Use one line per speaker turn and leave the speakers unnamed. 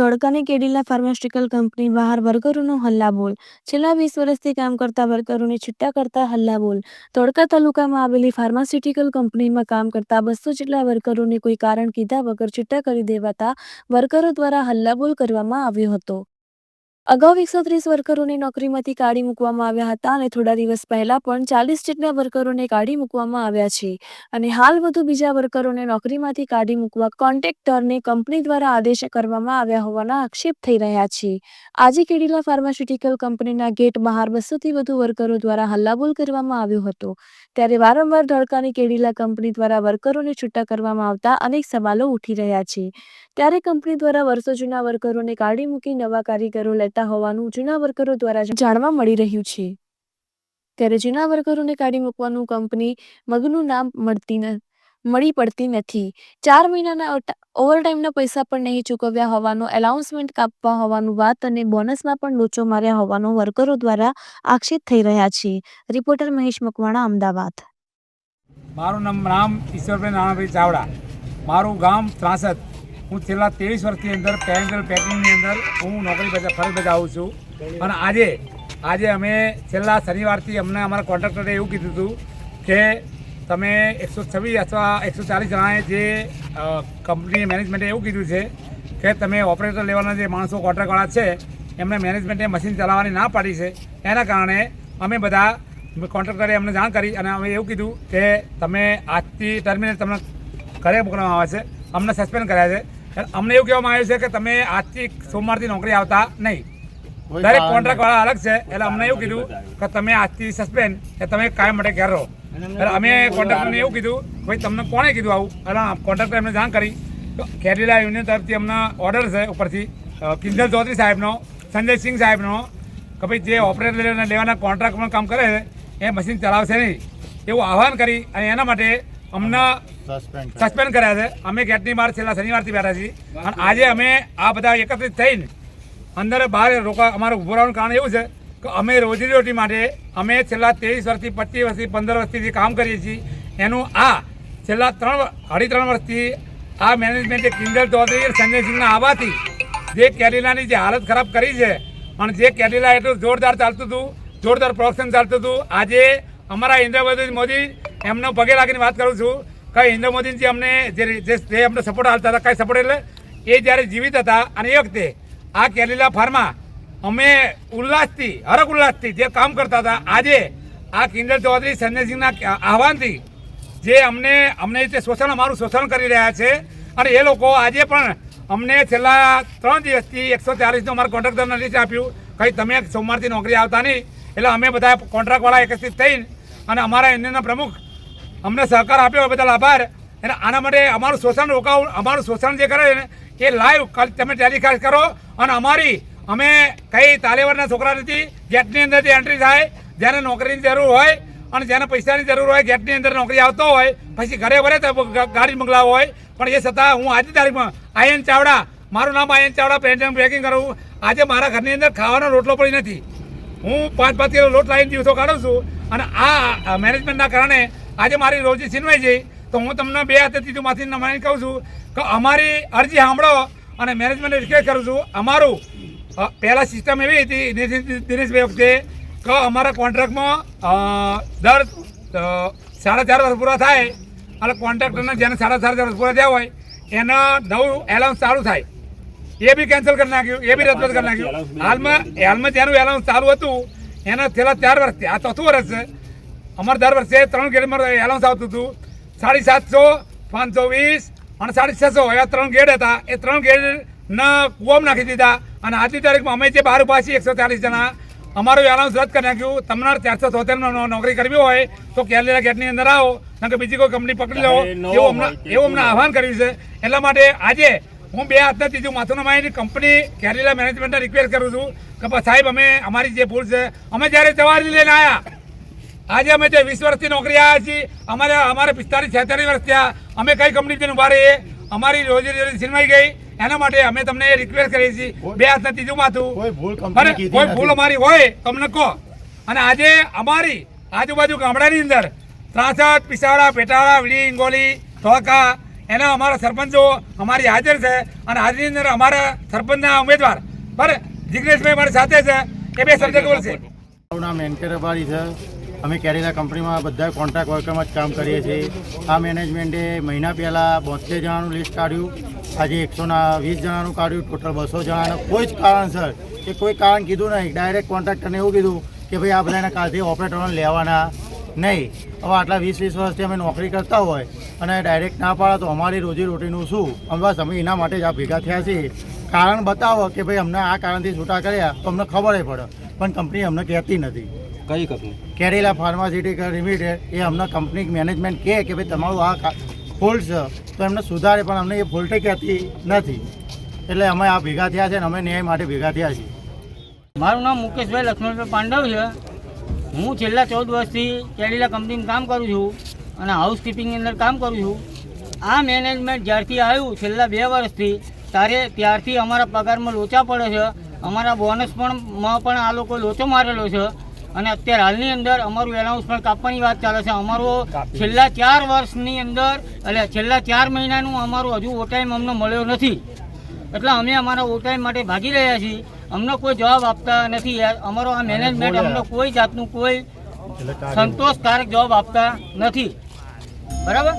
ધોળકાની Cadila pharmaceutical company બહાર વર્કરોનો હલ્લાબોલ. છેલ્લા વીસ વર્ષથી કામ કરતા વર્કરોને છૂટા કરતા હલ્લાબોલ. ધોળકા તાલુકામાં આવેલી ફાર્માસ્યુટિકલ કંપનીમાં કામ કરતા બસો જેટલા વર્કરોને કોઈ કારણ કીધા વગર છૂટા કરી દેવાતા વર્કરો દ્વારા હલ્લાબોલ કરવામાં આવ્યો હતો. અગાઉ એકસો ત્રીસ વર્કરોને નોકરીમાંથી કાઢી મૂકવામાં આવ્યા હતા અને થોડા દિવસ પહેલા પણ ચાલીસ જેટલા વર્કરોને કાઢી મૂકવામાં આવ્યા છે. અને હાલ વધુ બીજા વર્કરોને નોકરીમાંથી કાઢી મૂકવા કોન્ટ્રાક્ટરને કંપની દ્વારા આદેશ કરવામાં આવ્યા હોવાના આક્ષેપ થઈ રહ્યા છે. આજે કેડીલા ફાર્માસ્યુટિકલ કંપનીના ગેટ બહાર બસોથી વધુ વર્કરો દ્વારા હલ્લાબોલ કરવામાં આવ્યો હતો. ત્યારે વારંવાર ધડકાની કેડીલા કંપની દ્વારા વર્કરોને છૂટા કરવામાં આવતા અનેક સવાલો ઉઠી રહ્યા છે. ત્યારે કંપની દ્વારા વર્ષો જૂના વર્કરોને કાઢી મૂકી નવા કારીગરો લેતા હોવાનું જૂના વર્કરો દ્વારા જાણવા મળી રહ્યું છે. ત્યારે જૂના વર્કરોને કાઢી મૂકવાનું કંપની મગનું નામ મળતી મળી પડતી નથી. ચાર મહિનાના ઓવરટાઈમના પૈસા પણ નહીં ચૂકવ્યા હોવાનો, એલાઉન્સમેન્ટ કાપવા હોવાનું વાત અને બોનસમાં પણ લોચો માર્યા હોવાનો વર્કરો દ્વારા આક્ષેપ થઈ રહ્યા છે. રિપોર્ટર મહેશ મકવાણા, અમદાવાદ.
મારું નામ રામ ઈશ્વરભાઈ નાણાભાઈ ચાવડા. મારું ગામ ત્રાસદ. હું છેલ્લા ત્રેવીસ વર્ષની અંદર પેરેન્ટલ પેકિંગની અંદર હું નોકરી બજા ફરજ બજાવું છું. અને આજે આજે અમે છેલ્લા શનિવારથી અમને અમારા કોન્ટ્રાક્ટરે એવું કીધું હતું કે તમે એકસો છવ્વીસ અથવા એકસો ચાલીસ જણાએ જે કંપની મેનેજમેન્ટે એવું કીધું છે કે તમે ઓપરેટર લેવાના જે માણસો કોન્ટ્રાક્ટવાળા છે, એમને મેનેજમેન્ટે મશીન ચલાવવાની ના પાડી છે. એના કારણે અમે બધા કોન્ટ્રાક્ટરે અમને જાણ કરી અને અમે એવું કીધું કે તમે આજથી ટર્મિનેટ તમને ઘરે મોકલવામાં આવે છે. અમને સસ્પેન્ડ કર્યા છે. અમને એવું કહેવામાં આવ્યું છે કે તમે આજથી સોમવારથી નોકરી આવતા નહીં. દરેક કોન્ટ્રાક્ટ વાળા અલગ છે એટલે અમને એવું કીધું કે તમે આજથી સસ્પેન્ડ કે તમે કાયમ માટે ઘેર રહો. એટલે અમે કોન્ટ્રાક્ટરને એવું કીધું કે ભાઈ તમને કોણે કીધું આવું? એટલે કોન્ટ્રાક્ટર એમને જાણ કરી. તો કેરીલા યુનિયન તરફથી અમને ઓર્ડર છે ઉપરથી કિંજલ ચૌધરી સાહેબનો સંજયસિંહ સાહેબનો કે ભાઈ જે ઓપરેટર લેવાના કોન્ટ્રાક્ટમાં કામ કરે છે એ મશીન ચલાવશે નહીં. એવું આહવાન કરી અને એના માટે અમને સસ્પેન્ડ કર્યા. છે. અમે ગેટની બહાર છેલ્લા શનિવારથી બેઠા છીએ. અને આજે અમે આ બધા એકત્રિત થઈને અંદર બહાર રોકા અમારું ઊભો રહેવાનું કારણ એવું છે કે અમે રોજીરોટી માટે અમે છેલ્લા ત્રેવીસ વર્ષથી, પચીસ વર્ષથી, પંદર વર્ષથી જે કામ કરીએ છીએ, એનું આ છેલ્લા ત્રણ અઢી ત્રણ વર્ષથી આ મેનેજમેન્ટે કિંજલ ચૌધરી સંજય સિંહના આવવાથી જે કેરીલાની જે હાલત ખરાબ કરી છે અને જે કેરીલા એટલું જોરદાર ચાલતું હતું, જોરદાર પ્રોડક્શન ચાલતું હતું, આજે અમારા ઇન્દ્ર મોદી એમનો પગે લાગીને વાત કરું છું કે ઇન્દ્ર મોદીજી અમને જે જે અમને સપોર્ટ આપતા હતા, કઈ સપોર્ટ એટલે એ જ્યારે જીવિત હતા અને એ વખતે આ કેરીલા ફાર્મા અમે ઉલ્લાસથી, હરક ઉલ્લાસથી જે કામ કરતા હતા, આજે આ કિંજલ ચૌધરી, સંજયસિંહના આહવાનથી જે અમને અમને જે શોષણ, અમારું શોષણ કરી રહ્યા છે અને એ લોકો આજે પણ અમને છેલ્લા ત્રણ દિવસથી એકસો ચાલીસનું અમારા કોન્ટ્રાક્ટરને લિસ્ટ આપ્યું. કંઈ તમે સોમવારથી નોકરી આવતા નહીં. એટલે અમે બધા કોન્ટ્રાક્ટવાળા એકત્રિત થઈને અને અમારા યુનિયનના પ્રમુખ અમને સહકાર આપ્યો બદલ આભાર. અને આના માટે અમારું શોષણ રોકાવું, અમારું શોષણ જે કરે ને, એ લાઈવ તમે ટેલિકાસ્ટ કરો. અને અમારી, અમે કઈ તાલેવરના છોકરા નથી, ગેટની અંદરથી એન્ટ્રી થાય, જેને નોકરીની જરૂર હોય, અને જેને પૈસાની જરૂર હોય, ગેટની અંદર નોકરી આવતો હોય, પછી ઘરે ભરે તો ગાડી મંગલાવો હોય. પણ એ છતાં હું આજની તારીખમાં આયન ચાવડા, મારું નામ આયન ચાવડા પેન્ટિંગ પેકિંગ કરું આજે મારા ઘરની અંદર ખાવાનો રોટલો પડી નથી. હું પાંચ પાંચ કિલો લોટ લાવીને દિવસો કાઢું છું. અને આ મેનેજમેન્ટના કારણે આજે મારી રોજી છીનવાઈ જઈ તો હું તમને બે હાથે ત્રીજું માથી નમાઈને કહું છું કે અમારી અરજી સાંભળો અને મેનેજમેન્ટને રિક્વેસ્ટ કરું છું. અમારું પહેલાં સિસ્ટમ એવી હતી દિનેશભાઈ વખતે કે અમારા કોન્ટ્રાક્ટમાં દર સાડા ચાર વર્ષ પૂરા થાય અને કોન્ટ્રાક્ટરને જેને સાડા ચાર વર્ષ પૂરા થયા હોય એના નવું એલાઉન્સ ચાલુ થાય. એ બી કેન્સલ કરી નાખ્યું એ બી રદ કરી નાખ્યું. હાલમાં હાલમાં જેનું એલાઉન્સ ચાલુ હતું એના છેલ્લા ચાર વર્ષથી આ ચોથું વર્ષ છે અમારે દર વર્ષે ત્રણ ગેડમાં એલાઉન્સ આવતું હતું. સાડી સાતસો પાંચસો વીસ અને સાડી છસો. એવા ત્રણ ગેડ હતા. એ ત્રણ ગેડના કૂવામાં નાખી દીધા અને આજની તારીખમાં અમે જે બાર છીએ એકસો ચાલીસ જણા અમારું એલાઉન્સ રદ કરી નાખ્યું. તમને ચારસો તોતેરમાં નોકરી કરવી હોય તો કેલેરા ગેટની અંદર આવો કારણ કે બીજી કોઈ કંપની પકડી લો. એવું અમને એવું અમને આહવાન કર્યું છે. એટલા માટે આજે હું બે હાથના ત્રીજું માથું માહિતી કંપની કેરેલા મેનેજમેન્ટને રિક્વેસ્ટ કરું છું કે સાહેબ અમે અમારી જે ભૂલ છે અમે જ્યારે જવાહરી લઈને આવ્યા આજે અમે જે વીસ વર્ષથી નોકરી આવ્યા છીએ અમારે અમારે પિસ્તાલીસ છેતાલીસ વર્ષ થયા. અમે કઈ કંપની ઊભા રહીએ? અમારી રોજી રોજી છીનવાઈ ગઈ. એના માટે અમે તમને રિક્વેસ્ટ કરીએ છીએ. બે હાથના ત્રીજું માથું.
કોઈ ભૂલ
અમારી હોય તમને કહો. અને આજે અમારી આજુબાજુ ગામડાની અંદર ત્રાસઠ પિસાવડા પેટાળા વીડી ઇંગોલી ધોળકા એના અમારા સરપંચો અમારી હાજર છે. અને હાજરી અંદર અમારા સરપંચના ઉમેદવાર. બરાબર? જિગ્નેશભાઈ મારી સાથે છે. એ બે શબ્દ બોલશે.
મારું નામ એન કે રબારી છે. અમે કેરેલા કંપનીમાં બધા કોન્ટ્રાક્ટ વર્કરમાં જ કામ કરીએ છીએ. આ મેનેજમેન્ટે મહિના પહેલાં બોતેર જણાનું લિસ્ટ કાઢ્યું. આજે એકસોના વીસ જણાનું કાઢ્યું. ટોટલ બસો જણાનું કોઈ જ કારણસર કે કોઈ કારણ કીધું નહીં. ડાયરેક્ટ કોન્ટ્રાક્ટરને એવું કીધું કે ભાઈ, આ બધાના કાલથી ઓપરેટરોને લેવાના નહીં. હવે આટલા વીસ વીસ વર્ષથી અમે નોકરી કરતા હોય અને ડાયરેક્ટ ના પાડે તો અમારી રોજી રોટીનું શું? અમે બસ અમે એના માટે જ આ ભેગા થયા છીએ. કારણ બતાવો કે ભાઈ, અમને આ કારણથી છૂટા કર્યા તો અમને ખબર પડે. પણ કંપની અમને કહેતી નથી.
કઈ કંપની
કેરેલા ફાર્માસ્યુટિકલ લિમિટેડ એ અમને કંપની મેનેજમેન્ટ કહે કે ભાઈ તમારું આ ફોલ્ટ છે તો એમને સુધારે પણ અમને એ ફોલ્ટ કહેતી નથી. એટલે અમે આ ભેગા થયા છે અને અમે ન્યાય માટે ભેગા થયા છીએ.
મારું નામ મુકેશભાઈ લક્ષ્મણભાઈ પાંડવ છે. હું છેલ્લા ચૌદ વર્ષથી કેરેલા કંપનીમાં કામ કરું છું અને હાઉસકીપિંગની અંદર કામ કરું છું. આ મેનેજમેન્ટ જ્યારથી આવ્યું છેલ્લા બે વર્ષથી ત્યારે ત્યારથી અમારા પગારમાં લોચા પડે છે. અમારા બોનસ પણ માં પણ આ લોકો લોચો મારેલો છે. અને અત્યારે હાલની અંદર અમારું એનાઉન્સ પણ કાપવાની વાત ચાલે છે. અમારો છેલ્લા ચાર વર્ષની અંદર એટલે છેલ્લા ચાર મહિનાનું અમારું હજુ ઓટાઈમ અમને મળ્યો નથી. એટલે અમે અમારા ઓટાઈમ માટે ભાગી રહ્યા છીએ. અમને કોઈ જવાબ આપતા નથી અમારો આ મેનેજમેન્ટ અમને કોઈ જાતનું કોઈ સંતોષકારક જવાબ આપતા નથી. બરાબર?